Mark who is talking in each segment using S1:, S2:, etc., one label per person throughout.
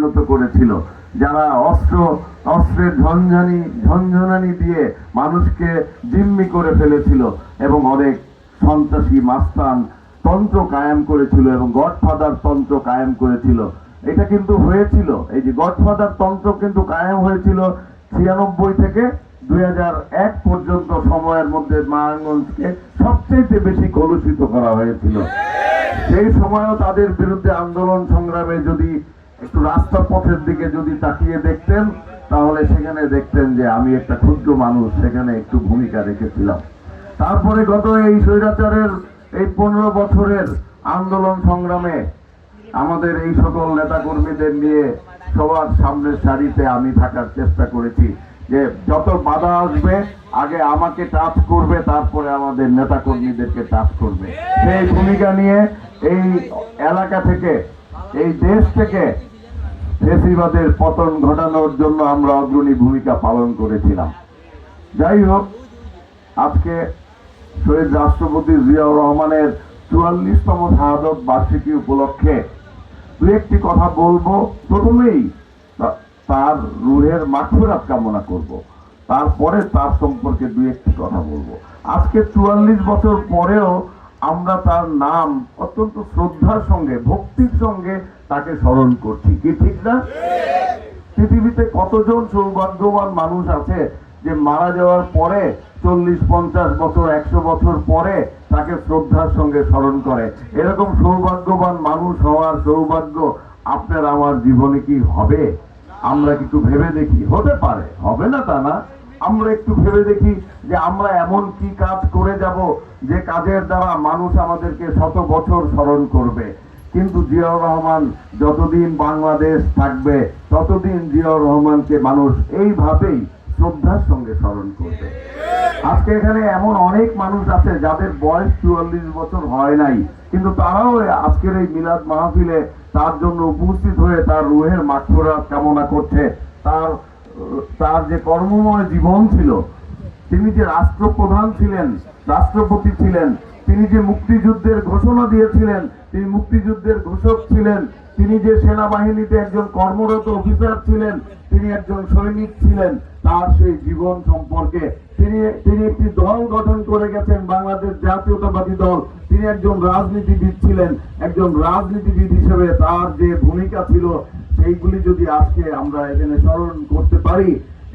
S1: পরিণত করেছিল, যারা অস্ত্র, অস্ত্রের ঝঞ্ঝানি ঝঞ্ঝনানি দিয়ে মানুষকে জিম্মি করে ফেলেছিল এবং অনেক সন্ত্রাসী মাস্তান তন্ত্র কায়েম করেছিল এবং গডফাদার তন্ত্র কায়েম করেছিল। এটা কিন্তু হয়েছিল, এই যে গডফাদার তন্ত্র কিন্তু কায়েম হয়েছিল ছিয়ানব্বই থেকে দুই এক পর্যন্ত সময়ের মধ্যে নারায়ণগঞ্জকে সবচেয়ে বেশি কলুষিত করা হয়েছিল। সেই সময়ও তাদের বিরুদ্ধে আন্দোলন সংগ্রামে যদি একটু রাস্তার পথের দিকে যদি তাকিয়ে দেখতেন, তাহলে সেখানে দেখতেন যে আমি একটা ক্ষুদ্র মানুষ, সেখানে একটু ভূমিকা রেখেছিলাম। তারপরে গত এই স্বৈরাচারের এই পনেরো বছরের আন্দোলন সংগ্রামে আমাদের এই সকল নেতাকর্মীদের নিয়ে সবার সামনের সারিতে আমি থাকার চেষ্টা করেছি যে যত বাধা আসবে, আগে আমাকে টাচ করবে, তারপরে আমাদের নেতাকর্মীদেরকে টাচ করবে। সেই ভূমিকা নিয়ে এই এলাকা থেকে, এই দেশ থেকে ফেসিবাদের পতন ঘটানোর জন্য আমরা অগ্রণী ভূমিকা পালন করেছিলাম। যাই হোক, আজকে শহীদ রাষ্ট্রপতি জিয়াউর রহমানের চুয়াল্লিশতম শাহাদত বার্ষিকী উপলক্ষে দু একটি কথা বলব। প্রথমেই তার রুহের মাঠফেরাত কামনা করব। তারপরে তার সম্পর্কে দু একটি কথা বলব। আজকে চুয়াল্লিশ বছর পরেও আমরা তার নাম অত্যন্ত শ্রদ্ধার সঙ্গে, ভক্তির সঙ্গে তাকে স্মরণ করছি। কি ঠিক না? পৃথিবীতে কতজন সৌভাগ্যবান মানুষ আছে যে মারা যাওয়ার পরে, চল্লিশ, পঞ্চাশ বছর, একশো বছর পরে তাকে শ্রদ্ধার সঙ্গে স্মরণ করে? এরকম সৌভাগ্যবান মানুষ হওয়ার সৌভাগ্য আপনার আমার জীবনে কি হবে? আমরা একটু ভেবে দেখি? হতে পারে। হবে না তা না। আমরা একটু ভেবে দেখি যে আমরা এমন কি কাজ করে যাব যে কাজের দ্বারা মানুষ আমাদেরকে শত বছর স্মরণ করবে। কিন্তু জিয়াউর রহমান যতদিন বাংলাদেশ থাকবে, ততদিন জিয়াউর রহমানকে মানুষ এইভাবেই শ্রদ্ধার সঙ্গে স্মরণ করবে। আজকে এখানে এমন অনেক মানুষ আছে যাদের বয়স চুয়াল্লিশ বছর হয় নাই, কিন্তু তারাও আজকের এই মিলাদ মাহফিলে তার জন্য উপস্থিত হয়ে তার রুহের মাঠফোরা কামনা করছে। তার তার যে কর্মময় জীবন ছিল, তিনি যে রাষ্ট্রপ্রধান ছিলেন, রাষ্ট্রপতি ছিলেন তিনি যে মুক্তিযুদ্ধের ঘোষণা দিয়েছিলেন, তিনি মুক্তিযুদ্ধের ঘোষক ছিলেন, তিনি যে সেনাবাহিনীতে একজন কর্মরত অফিসার ছিলেন, তিনি একজন সৈনিক ছিলেন, তার সেই জীবন সম্পর্কে। তিনি তিনি একটি দল গঠন করে গেছেন, বাংলাদেশ জাতীয়তাবাদী দল। তিনি একজন রাজনীতিবিদ ছিলেন, একজন রাজনীতিবিদ হিসেবে তার যে ভূমিকা ছিল, সেইগুলি যদি আজকে আমরা এখানে স্মরণ করতে পারি,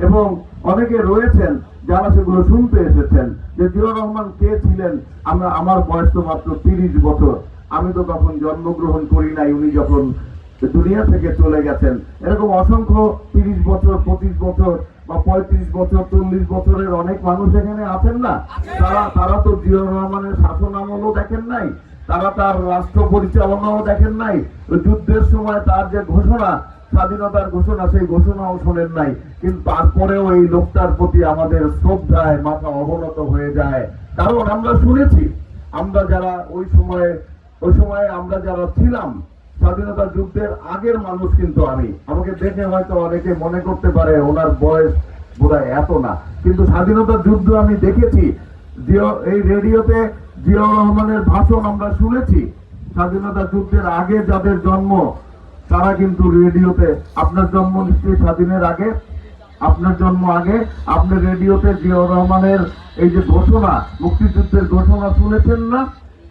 S1: এবং অনেকে রয়েছেন যারা সেগুলো শুনতে এসেছেন যে জিয়াউর রহমান কে ছিলেন? আমরা, আমার বয়স তো মাত্র তিরিশ বছর। আমি তো তখন জন্মগ্রহণ করি নাই, উনি যখন দুনিয়া থেকে চলে গেছেন। এরকম অসংখ্য তিরিশ বছর, পঁচিশ বছর বা পঁয়ত্রিশ বছর, চল্লিশ বছরের অনেক মানুষ এখানে আছেন না? তারা তারা তো জিয়াউর রহমানের শাসন আমলও দেখেন নাই। তারা তার রাষ্ট্র পরিচালনাও দেখেন নাই। যুদ্ধের সময় তার যে ঘোষণা স্বাধীনতার ঘোষণা, সেই ঘোষণাও শোনেন নাই। কিন্তু তারপরেও এই লোকটার প্রতি আমাদের শ্রদ্ধায়, মাথা অবনত হয়ে যায়। কারণ আমরা শুনেছি, আমরা যারা ওই সময়ে ওই সময়ে আমরা যারা ছিলাম, স্বাধীনতা যুদ্ধের আগের মানুষ কিন্তু আমি। আমাকে দেখে হয়তো অনেকে মনে করতে পারে, ওনার বয়স বোধহয় এত না। কিন্তু স্বাধীনতা যুদ্ধ আমি দেখেছি। এই রেডিওতে জিয়াউর রহমানের ভাষণ আমরা শুনেছি। স্বাধীনতা যুদ্ধের আগে যাদের জন্ম তারা কিন্তু রেডিওতে, আপনার জন্ম নিশ্চয়ই স্বাধীনের আগে, আপনার জন্ম আগে, আপনি রেডিওতে জিয়াউর রহমানের এই যে ঘোষণা, মুক্তিযুদ্ধের ঘোষণা শুনেছেন না?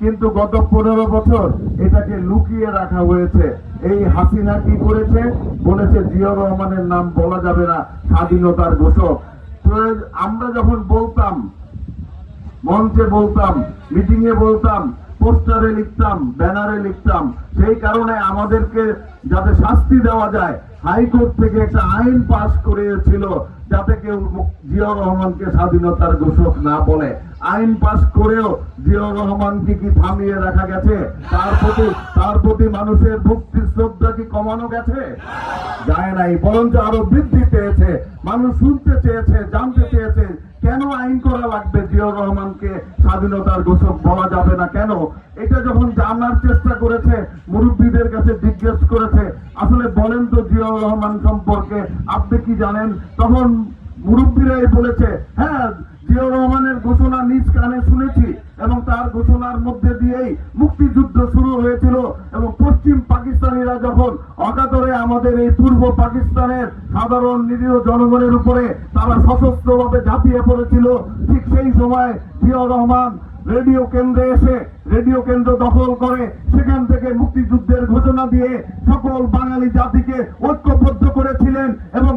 S1: কিন্তু গত পনেরো বছর এটাকে লুকিয়ে রাখা হয়েছে। এই হাসিনা কি করেছে? বলেছে জিয়াউর রহমানের নাম বলা যাবে না, স্বাধীনতার ঘোষক। আমরা যখন বলতাম, মঞ্চে বলতাম মিটিং এ বলতাম, পোস্টারে লিখতাম, ব্যানারে লিখতাম, সেই কারণে আমাদেরকে যাতে শাস্তি দেওয়া যায়, হাইকোর্ট থেকে একটা আইন পাশ করিয়েছিল যাতে কেউ জিয়াউর রহমানকে স্বাধীনতার ঘোষক না বলে। আইন পাশ করেও জিয়াউর রহমানকে কি থামিয়ে রাখা গেছে? তার প্রতি তার প্রতি মানুষের ভক্তি শ্রদ্ধা কি কমানো গেছে? যায় নাই, বরঞ্চ আরও বৃদ্ধি পেয়েছে। মানুষ শুনতে চেয়েছে, জানতে চেয়েছে কেন আইন করা লাগবে? জিয়াউর রহমানকে স্বাধীনতার ঘোষক বলা যাবে না কেন? এটা যখন জানার চেষ্টা করেছে, মুরব্বীদের কাছে জিজ্ঞেস করেছে, আসলে বলেন তো জিয়াউর রহমান সম্পর্কে, আপনি কি জানেন? তখন মুরব্বীরাই বলেছে হ্যাঁ জিয়াউর রহমানের ঘোষণা নিজ কানে শুনেছি। এবং তার ঘোষণার মধ্যে দিয়েই মুক্তিযুদ্ধ শুরু হয়েছিল এবং পশ্চিম পাকিস্তানিরা যখন অকাতরে আমাদের এই পূর্ব পাকিস্তানের সাধারণ নিরীহ জনগণের উপরে তারা সশস্ত্রভাবে ঝাঁপিয়ে পড়েছিল, ঠিক সেই সময় জিয়াউর রহমান রেডিও কেন্দ্রে এসে রেডিও কেন্দ্র দখল করে সেখান থেকে মুক্তিযুদ্ধের ঘোষণা দিয়ে সকল বাঙালি জাতিকে ঐক্যবদ্ধ করেছিলেন এবং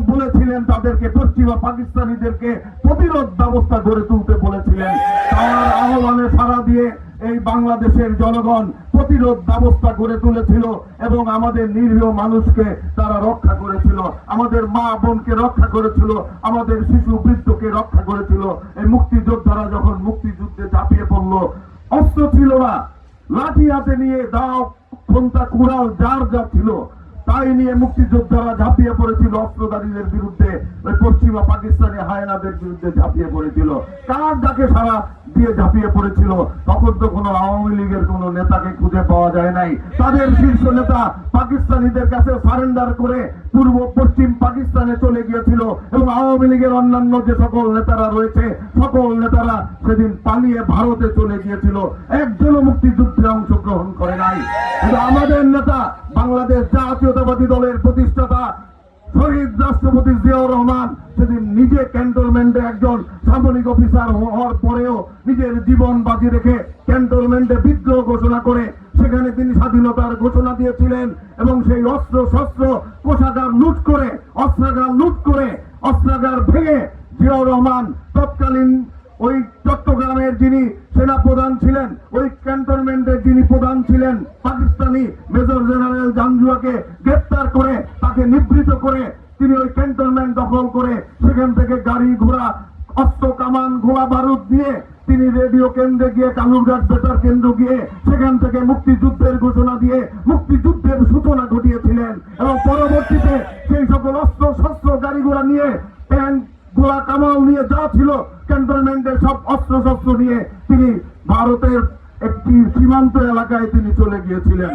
S1: তাদেরকে পশ্চিমা পাকিস্তানিদেরকে প্রতিরোধ ব্যবস্থা গড়ে তুলতে বলেছিলেন। তার আহ্বানে সাড়া দিয়ে এই বাংলাদেশের জনগণ প্রতিরোধ ব্যবস্থা গড়ে তুলেছিল এবং আমাদের নিরীহ মানুষকে তারা রক্ষা করেছিল। আমাদের মা বোনকে রক্ষা করেছিল, আমাদের শিশু বৃদ্ধকে রক্ষা করেছিল। এই মুক্তিযোদ্ধারা যখন মুক্তিযুদ্ধে ঝাঁপিয়ে পড়ল, অস্ত্র ছিল না। লাঠি হাতে নিয়ে দাও খন্তা কুড়াল, যার যা ছিল তাই নিয়ে মুক্তিযোদ্ধারা ঝাঁপিয়ে পড়েছিল অস্ত্রধারীদের বিরুদ্ধে। ওই পশ্চিমা পাকিস্তানি হায়নাদের বিরুদ্ধে ঝাঁপিয়ে পড়েছিল। কার ডাকে সারা দিয়ে ঝাঁপিয়ে পড়েছিল? তখন তো কোনো আওয়ামী লীগের কোনো নেতাকে খুঁজে পাওয়া যায় নাই। তাদের শীর্ষ নেতা পাকিস্তানিদের কাছে সারেন্ডার করে পূর্ব পশ্চিম পাকিস্তানে চলে গিয়েছিল এবং আওয়ামী লীগের অন্যান্য যে সকল নেতারা রয়েছে, সকল নেতারা সেদিন পালিয়ে ভারতে চলে গিয়েছিল। একজনও মুক্তিযুদ্ধে অংশগ্রহণ করে নাই। কিন্তু আমাদের নেতা বাংলাদেশ জাতীয়তাবাদী দলের প্রতিষ্ঠাতা শহীদ রাষ্ট্রপতি জিয়াউর রহমান সেদিন নিজে ক্যান্টনমেন্টে একজন সামরিক অফিসার হওয়ার পরেও নিজের জীবন বাজি রেখে ক্যান্টনমেন্টে বিদ্রোহ ঘোষণা করে সেখানে তিনি স্বাধীনতার ঘোষণা দিয়েছিলেন এবং সেই অস্ত্র, শস্ত্র, কোষাগার লুট করে, অস্ত্রাগার লুট করে, অস্ত্রাগার ভেঙে জিয়াউর রহমান তৎকালীন ওই চট্টগ্রামের যিনি সেনা প্রধান ছিলেন, ওই ক্যান্টনমেন্টের যিনি প্রধান ছিলেন, পাকিস্তানি মেজর জেনারেল জাঞ্জুয়াকে গ্রেপ্তার করে, তাকে নিবৃত করে, তিনি ওই ক্যান্টনমেন্ট দখল করে, সেখান থেকে গাড়ি ঘোড়া, অস্ত্র, কামান গোলা বারুদ দিয়ে তিনি রেডিও কেন্দ্রে গিয়ে, কালুরঘাট বেতার কেন্দ্র গিয়ে, সেখান থেকে মুক্তিযুদ্ধের ঘোষণা দিয়ে, মুক্তিযুদ্ধের সূচনা ঘটিয়েছিলেন। এবং পরবর্তীতে সেই সকল অস্ত্র, শস্ত্র, গাড়ি ঘোড়া নিয়ে, ট্যাঙ্ক গোলা কামাল নিয়ে যা ছিল ক্যান্টনমেন্টের সব অস্ত্র শস্ত্র নিয়ে তিনি ভারতের একটি সীমান্ত এলাকায় তিনি চলে গিয়েছিলেন।